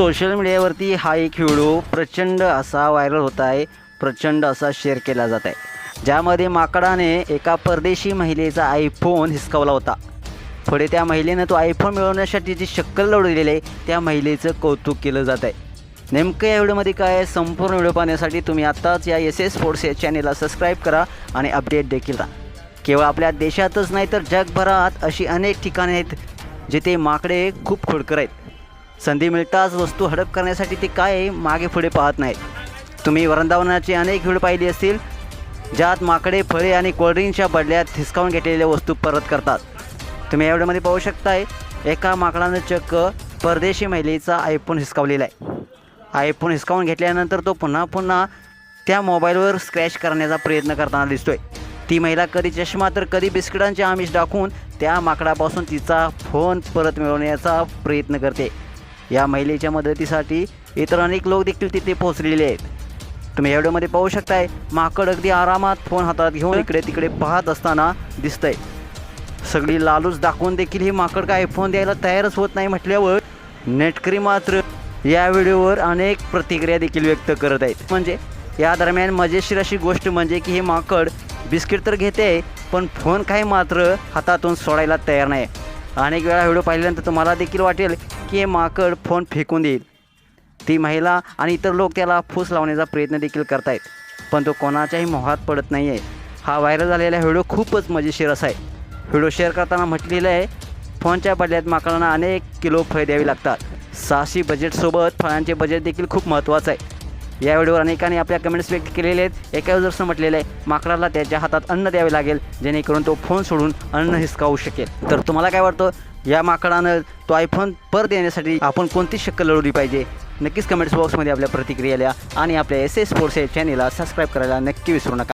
Social मीडियावरती हा एक व्हिडिओ प्रचंड असा व्हायरल होत आहे प्रचंड असा शेअर केला जात आहे. ज्यामध्ये माकडाने एका परदेशी महिलेचा आयफोन हिसकावला होता. पुढे त्या महिलेनं तो आयफोन मिळवण्यासाठी जी शक्कल लढवलेली आहे त्या महिलेचं कौतुक केलं जात आहे. नेमकं या व्हिडिओमध्ये काय आहे संपूर्ण व्हिडिओ पाहण्यासाठी तुम्ही आत्ताच या एस एस स्पोर्ट्स या चॅनेलला सबस्क्राईब करा आणि अपडेट देखील राहा. केवळ आपल्या देशातच नाही तर जगभरात अशी अनेक ठिकाणे आहेत जिथे माकडे खूप खोडकर आहेत. संधी मिळताच वस्तू हडप करण्यासाठी ते काय मागे पुढे पाहत नाहीत. तुम्ही वृंदावनाचे अनेक व्हिडिओ पाहिले असतील ज्यात माकडे फळे आणि कोल्ड्रिंकच्या बदल्यात हिसकावून घेतलेल्या वस्तू परत करतात. तुम्ही या व्हिडिओमध्ये पाहू शकताय एका माकडानं चक्क परदेशी महिलेचा आयफोन हिसकावलेला आहे. आयफोन हिसकावून घेतल्यानंतर तो पुन्हा पुन्हा त्या मोबाईलवर स्क्रॅच करण्याचा प्रयत्न करताना दिसतोय. ती महिला कधी चष्मा तर कधी बिस्किटांचे आमिष दाखवून त्या माकडापासून तिचा फोन परत मिळवण्याचा प्रयत्न करते. या महिलेच्या मदतीसाठी इतर अनेक लोक देखील तिथे पोहोचलेले आहेत. तुम्ही या व्हिडिओमध्ये पाहू शकताय माकड अगदी आरामात फोन हातात घेऊन इकडे तिकडे पाहत असताना दिसतंय. सगळी लालूच दाखवून देखील ही माकड काय फोन द्यायला तयारच होत नाही म्हटल्यावर नेटकरी मात्र या व्हिडिओवर अनेक प्रतिक्रिया देखील व्यक्त करत आहेत. म्हणजे या दरम्यान मजेशीर अशी गोष्ट म्हणजे की हे माकड बिस्किट तर घेते पण फोन काही मात्र हातातून सोडायला तयार नाही. अनेक वेळा व्हिडिओ पाहिल्यानंतर तुम्हाला देखील वाटेल की हे माकड फोन फेकून देईल. ती महिला आणि इतर लोक त्याला फूस लावण्याचा प्रयत्न देखील करतायत. पण तो कोणाच्याही मोहात पडत नाही आहे हा व्हायरल झालेला व्हिडिओ खूपच मजेशीर असा आहे. व्हिडिओ शेअर करताना म्हटलेलं आहे फोनच्या बदल्यात माकडांना अनेक किलो फळे द्यावी लागतात. साहसी बजेटसोबत फळांचे बजेट देखील खूप महत्त्वाचं आहे. या व्हिडिओवर अनेकांनी आपल्या कमेंट्स व्यक्त केलेले आहेत. एका युजर्सनं म्हटलेलं आहे माकडाला त्याच्या हातात अन्न द्यावे लागेल जेणेकरून तो फोन सोडून अन्न हिसकावू शकेल. तर तुम्हाला काय वाटतं? या माकडानं तो आयफोन परत येण्यासाठी आपण कोणती शक्कल लढवली पाहिजे? नक्कीच कमेंट्स बॉक्समध्ये आपल्या प्रतिक्रिया आणि आपल्या एस एस स्पोर्ट्स या चॅनेलला सबस्क्राईब करायला नक्की विसरू नका.